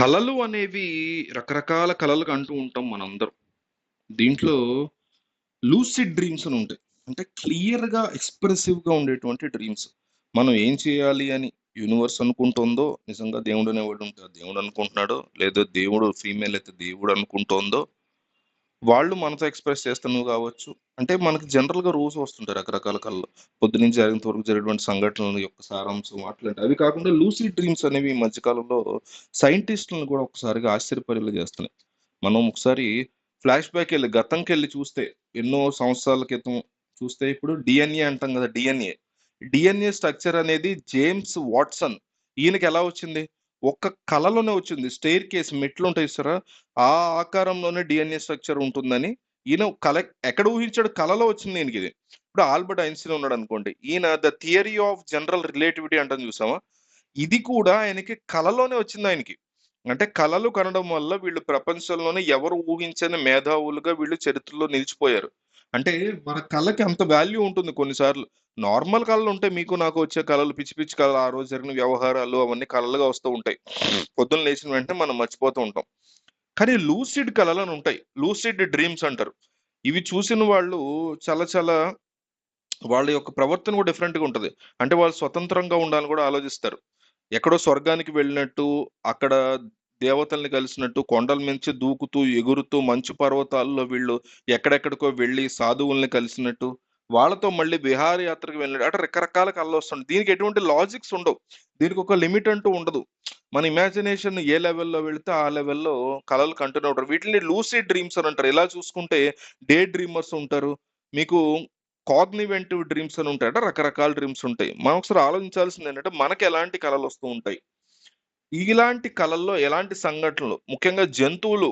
కళలు అనేవి రకరకాల కళలు అంటూ ఉంటాం మనందరం. దీంట్లో లూసిడ్ డ్రీమ్స్ అని ఉంటాయి. అంటే క్లియర్‌గా, ఎక్స్‌ప్రెసివ్‌గా ఉండేటువంటి డ్రీమ్స్. మనం ఏం చేయాలి అని యూనివర్స్ అనుకుంటుందో, నిజంగా దేవుడు అనేవాడు ఉంటే దేవుడు అనుకుంటున్నాడో, లేదా దేవుడు ఫీమేల్ అయితే దేవుడు అనుకుంటుందో వాళ్ళు మనతో ఎక్స్‌ప్రెస్ చేస్తున్నవి కావచ్చు. అంటే మనకి జనరల్‌గా రోజు వస్తుంటాయి రకరకాల కళ్ళు పొద్దున్నుంచి జరిగిన వరకు జరిగినటువంటి సంఘటనల యొక్క సారాంశం అట్లాంటివి. అవి కాకుండా లూసీ డ్రీమ్స్ అనేవి ఈ మధ్యకాలంలో సైంటిస్టులను కూడా ఒకసారిగా ఆశ్చర్యపరిలు చేస్తున్నాయి. మనం ఒకసారి ఫ్లాష్ బ్యాక్‌కెళ్ళి గతంకెళ్ళి చూస్తే ఎన్నో సంవత్సరాల క్రితం చూస్తే ఇప్పుడు డిఎన్ఏ అంటాం కదా! డిఎన్ఏ డిఎన్ఏ స్ట్రక్చర్ అనేది జేమ్స్ వాట్సన్ ఈయనకి ఎలా వచ్చింది? ఒక్క కలలోనే వచ్చింది. స్టెయిర్‌కేస్ మెట్లుంటాయి చూసారా? ఆ ఆకారంలోనే డిఎన్ఏ స్ట్రక్చర్ ఉంటుందని ఈయన కల ఎక్కడ ఊహించాడు? కలలో వచ్చింది ఈయనకిది. ఇప్పుడు ఆల్బర్ట్ ఐన్‌స్టీన్ ఉన్నాడనుకోండి. ఈయన the theory of general relativity అంటాం చూసామా? ఇది కూడా ఆయనకి కలలోనే వచ్చిందాయనకి. అంటే కళలు కనడం వల్ల వీళ్ళు ప్రపంచంలోనే ఎవరు ఊహించని మేధావులుగా వీళ్ళు చరిత్రలో నిలిచిపోయారు. అంటే మన కళకి అంత వాల్యూ ఉంటుంది కొన్నిసార్లు నార్మల్ కళలు ఉంటాయి మీకు నాకు వచ్చే కళలు పిచ్చి పిచ్చి కళలు ఆ రోజు జరిగిన వ్యవహారాలు అవన్నీ కళలుగా వస్తూ ఉంటాయి. పొద్దున్న లేచిన వెంటనే మనం మర్చిపోతూ ఉంటాం. కానీ లూసిడ్ కళలని ఉంటాయి. లూసిడ్ డ్రీమ్స్ అంటారు. ఇవి చూసిన వాళ్ళు చాలా చాలా వాళ్ళ యొక్క ప్రవర్తన కూడా డిఫరెంట్‌గా ఉంటుంది అంటే వాళ్ళు స్వతంత్రంగా ఉండాలని కూడా ఆలోచిస్తారు. ఎక్కడో స్వర్గానికి వెళ్ళినట్టు, అక్కడ దేవతల్ని కలిసినట్టు, కొండల మించి దూకుతూ, ఎగురుతూ, మంచు పర్వతాల్లో వీళ్ళు ఎక్కడెక్కడికో వెళ్ళి సాధువుల్ని కలిసినట్టు, వాళ్ళతో మళ్ళీ విహారయాత్రకు వెళ్ళినట్టు అంటే రకరకాల కళలొస్తుంటాయి. దీనికి ఎటువంటి లాజిక్స్ ఉండవు. దీనికి ఒక లిమిట్ అంటూ ఉండదు. మన ఇమాజినేషన్ ఏ లెవెల్‌లో వెళితే ఆ లెవెల్‌లో కలలు కంటూనే ఉంటారు. వీటిని లూసీ డ్రీమ్స్ అని అంటారు. ఇలా చూసుకుంటే డే డ్రీమర్స్ ఉంటారు. మీకు కాగ్నివెంటివ్ డ్రీమ్స్ అని ఉంటాయి. అంటే రకరకాల డ్రీమ్స్ ఉంటాయి. మనం ఒకసారి ఆలోచించాల్సింది ఏంటంటే మనకి ఎలాంటి కళలు వస్తూ ఉంటాయి. ఇలాంటి కళల్లో ఎలాంటి సంఘటనలు ముఖ్యంగా జంతువులు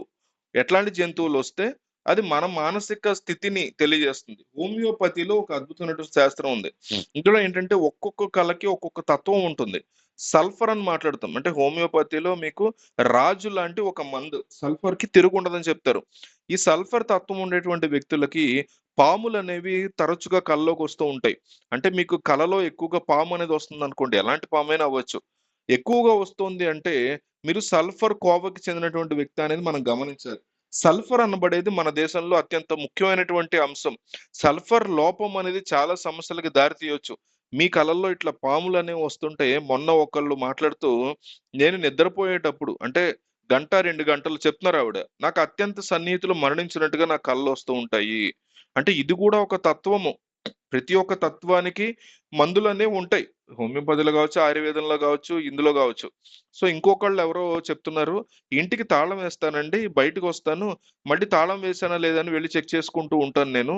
ఎట్లాంటి జంతువులొస్తే అది మన మానసిక స్థితిని తెలియజేస్తుంది. హోమియోపతిలో ఒక అద్భుతమైనటువంటి శాస్త్రం ఉంది. ఇందులో ఏంటంటే ఒక్కొక్క కళకి ఒక్కొక్క తత్వం ఉంటుంది. సల్ఫర్ అని మాట్లాడతాం. అంటే హోమియోపతిలో మీకు రాజు లాంటి ఒక మందు సల్ఫర్‌కి తిరుగుండదని చెప్తారు. ఈ సల్ఫర్ తత్వం ఉండేటువంటి వ్యక్తులకి పాములనేవి తరచుగా కల్లోకొస్తూ ఉంటాయి. అంటే మీకు కలలో ఎక్కువగా పాము అనేది వస్తుందనుకోండి. ఎలాంటి పామైనా అవ్వచ్చు. ఎక్కువగా వస్తుంది అంటే మీరు సల్ఫర్ కోవకి చెందినటువంటి వ్యక్తి అనేది మనం గమనించాలి. సల్ఫర్ అనబడేది మన దేశంలో అత్యంత ముఖ్యమైనటువంటి అంశం. సల్ఫర్ లోపం అనేది చాలా సమస్యలకు దారి తీయవచ్చు మీ కళల్లో ఇట్లా పాములు అనేవి వస్తుంటే మొన్న ఒకళ్ళు మాట్లాడుతూ నేను నిద్రపోయేటప్పుడు అంటే గంట, రెండు గంటలు చెప్తున్నారు ఆవిడ నాకు అత్యంత సన్నిహితులు మరణించినట్టుగా నా కలలొస్తూ ఉంటాయి. అంటే ఇది కూడా ఒక తత్వము. ప్రతి ఒక్క తత్వానికి మందులనేవి ఉంటాయి. హోమియోపతిలో కావచ్చు, ఆయుర్వేదంలో కావచ్చు, ఇందులో కావచ్చు. సో, ఇంకొకళ్ళు ఎవరో చెప్తున్నారు. ఇంటికి తాళం వేస్తానండి. బయటకు వస్తాను మళ్ళీ తాళం వేసానా లేదా అని చెక్ చేసుకుంటూ ఉంటాను నేను.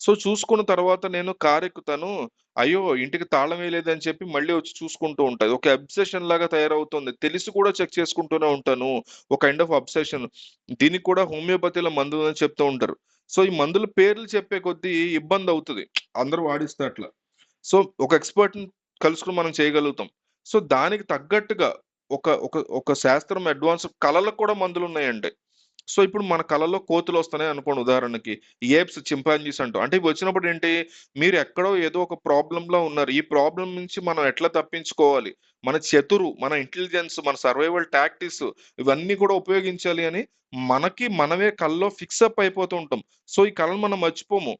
సో, చూసుకున్న తర్వాత నేను కారెక్కుతాను. అయ్యో! ఇంటికి తాళం వేయలేదని చెప్పి మళ్ళీ వచ్చి చూసుకుంటూ ఉంటుంది ఒక అబ్సెషన్ లాగా తయారవుతుంది. తెలిసి కూడా చెక్ చేసుకుంటూనే ఉంటాను. ఒక కైండ్ ఆఫ్ అబ్సెషన్. దీనికి కూడా హోమియోపతిలో మందు అని చెప్తూ ఉంటారు. సో, ఈ మందుల పేర్లు చెప్పే కొద్దీ ఇబ్బంది అవుతుంది అందరూ వాడిస్తే అట్లా. సో, ఒక ఎక్స్‌పర్ట్‌ని కలుసుకుని మనం చేయగలుగుతాం. సో, దానికి తగ్గట్టుగా ఒక ఒక ఒక శాస్త్రం అడ్వాన్స్ కళలకు కూడా మందులు ఉన్నాయండి సో, ఇప్పుడు మన కళలో కోతులొస్తున్నాయి అనుకోండి ఉదాహరణకి. ఏప్స్, చింపాంజీస్ అంటాం. అంటే ఇవి వచ్చినప్పుడు ఏంటి? మీరు ఎక్కడో ఏదో ఒక ప్రాబ్లంలో ఉన్నారు. ఈ ప్రాబ్లం నుంచి మనం ఎట్లా తప్పించుకోవాలి? మన చతురు, మన ఇంటెలిజెన్స్, మన సర్వైవల్ టాక్టిక్స్ ఇవన్నీ కూడా ఉపయోగించాలి అని మనకి మనమే కళ్ళలో ఫిక్స్ అప్ అయిపోతూ ఉంటాం. సో, ఈ కళను మనం మర్చిపోము.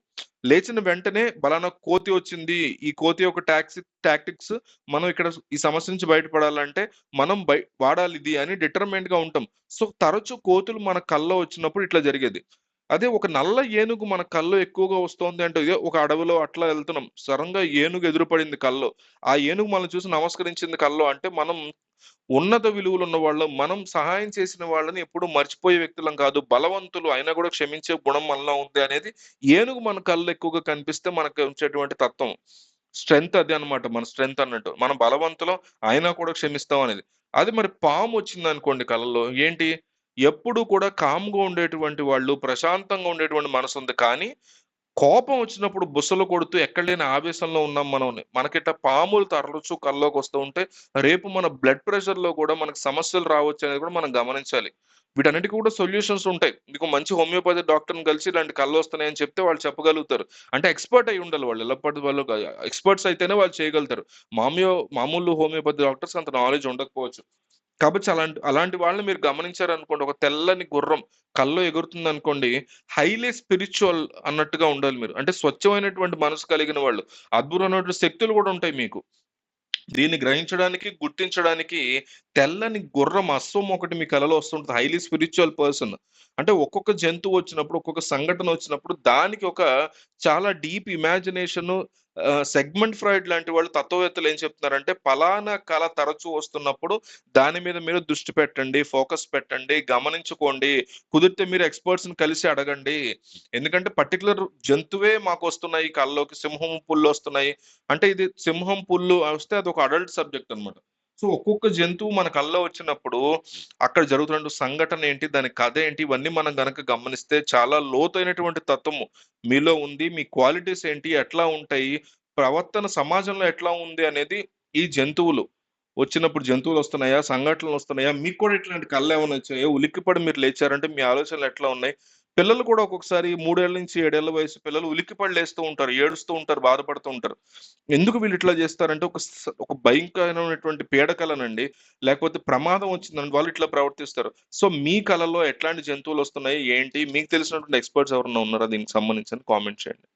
లేచిన వెంటనే బలానా కోతి వచ్చింది. ఈ కోతి యొక్క టాక్సి టాక్టిక్స్ మనం ఇక్కడ ఈ సమస్య నుంచి బయటపడాలంటే మనం బై వాడాలిది అని డిటర్మైన్డ్‌గా ఉంటాం. సో, తరచు కోతులు మన కళ్ళలో వచ్చినప్పుడు ఇట్లా జరిగేది. అదే ఒక నల్ల ఏనుగు మన కళ్ళు ఎక్కువగా వస్తోంది అంటే ఇదే ఒక అడవిలో అట్లా వెళ్తున్నాం. సరంగా ఏనుగు ఎదురుపడింది కళ్ళు ఆ ఏనుగు మనం చూసి నమస్కరించింది కళ్ళు అంటే మనం ఉన్నత విలువలు ఉన్న వాళ్ళు మనం సహాయం చేసిన వాళ్ళని ఎప్పుడూ మర్చిపోయే వ్యక్తులం కాదు. బలవంతులు అయినా కూడా క్షమించే గుణం మనలో ఉంది అనేది ఏనుగు మన కళ్ళు ఎక్కువగా కనిపిస్తే మనకు ఉంచేటువంటి తత్వం. స్ట్రెంత్ అదే అన్నమాట. మన స్ట్రెంత్ అన్నట్టు. మనం బలవంతులం అయినా కూడా క్షమిస్తాం అనేది. అది మరి పాము వచ్చిందనుకోండి కలలో ఏంటి? ఎప్పుడు కూడా కామ్‌గా ఉండేటువంటి వాళ్ళు, ప్రశాంతంగా ఉండేటువంటి మనసుంది. కానీ కోపం వచ్చినప్పుడు బుసలు కొడుతూ ఎక్కడ లేని ఆవేశంలో ఉన్నాం మనం. మనకిట పాములు తరలుచు కల్లోకి వస్తూ ఉంటే రేపు మన బ్లడ్ ప్రెషర్‌లో కూడా మనకు సమస్యలు రావచ్చు అనేది కూడా మనం గమనించాలి. వీటన్నిటికీ కూడా సొల్యూషన్స్ ఉంటాయి. మీకు మంచి హోమియోపతి డాక్టర్‌ని కలిసి ఇలాంటి కళ్ళు వస్తున్నాయని చెప్తే వాళ్ళు చెప్పగలుగుతారు. అంటే ఎక్స్‌పర్ట్ అయి ఉండాలి వాళ్ళు. ఎల్లప్పటి వాళ్ళు ఎక్స్‌పర్ట్స్ అయితేనే వాళ్ళు చేయగలుగుతారు. మామూలు మామూలు హోమియోపతి డాక్టర్స్ అంత నాలెడ్జ్ ఉండకపోవచ్చు. కాబట్టి అలాంటి అలాంటి వాళ్ళని మీరు గమనించారనుకోండి ఒక తెల్లని గుర్రం కల్లో ఎగురుతుంది అనుకోండి హైలీ స్పిరిచువల్ అన్నట్టుగా ఉండాలి మీరు. అంటే స్వచ్ఛమైనటువంటి మనసు కలిగిన వాళ్ళు అద్భుతమైనటువంటి శక్తులు కూడా ఉంటాయి మీకు. దీన్ని గ్రహించడానికి గుర్తించడానికి తెల్లని గుర్రం అశ్వం ఒకటి మీ కలలో వస్తుంటుంది హైలీ స్పిరిచువల్ పర్సన్. అంటే ఒక్కొక్క జంతువు వచ్చినప్పుడు ఒక్కొక్క సంఘటన వచ్చినప్పుడు దానికి ఒక చాలా డీప్ ఇమాజినేషన్ సెగ్మెంట్ ఫ్రాయిడ్ లాంటి వాళ్ళు తత్వవేత్తలు ఏం చెప్తున్నారంటే పలానా కళ తరచూ వస్తున్నప్పుడు దాని మీద మీరు దృష్టి పెట్టండి ఫోకస్ పెట్టండి గమనించుకోండి కుదిరితే మీరు ఎక్స్పర్ట్స్ని కలిసి అడగండి. ఎందుకంటే పర్టికులర్ జంతువే మాకు వస్తున్నాయి కళ్ళలోకి సింహం పుల్లు వస్తున్నాయి. అంటే ఇది సింహం పుల్లు వస్తే అది ఒక అడల్ట్ సబ్జెక్ట్ అన్నమాట. సో ఒక్కొక్క జంతువు మన కళ్ళలో వచ్చినప్పుడు అక్కడ జరుగుతున్న సంఘటన ఏంటి దాని కథ ఏంటి ఇవన్నీ మనం గనక గమనిస్తే చాలా లోతైనటువంటి తత్వము మీలో ఉంది మీ క్వాలిటీస్ ఏంటి ఎట్లా ఉంటాయి ప్రవర్తన సమాజంలో ఎట్లా ఉంది అనేది ఈ జంతువులు వచ్చినప్పుడు జంతువులు వస్తున్నాయా సంఘటనలు వస్తున్నాయా మీకు కూడా ఇట్లాంటి కళ్ళు ఏమైనా వచ్చాయా? ఉలిక్కిపడి మీరు లేచారంటే మీ ఆలోచనలు ఎట్లా ఉన్నాయి? పిల్లలు కూడా ఒక్కొక్కసారి మూడేళ్ళ నుంచి ఏడేళ్ళ వయసు పిల్లలు ఉలిక్కిపడి లేస్తూ ఉంటారు ఏడుస్తూ ఉంటారు బాధపడుతూ ఉంటారు. ఎందుకు వీళ్ళు ఇట్లా చేస్తారంటే ఒక ఒక భయంకరమైనటువంటి పీడకలనండి. లేకపోతే ప్రమాదం వచ్చిందని వాళ్ళు ఇట్లా ప్రవర్తిస్తారు. సో మీ కళలో ఎట్లాంటి జంతువులు వస్తున్నాయి ఏంటి? మీకు తెలిసినటువంటి ఎక్స్పర్ట్స్ ఎవరైనా ఉన్నారా దీనికి సంబంధించిన? కామెంట్ చేయండి.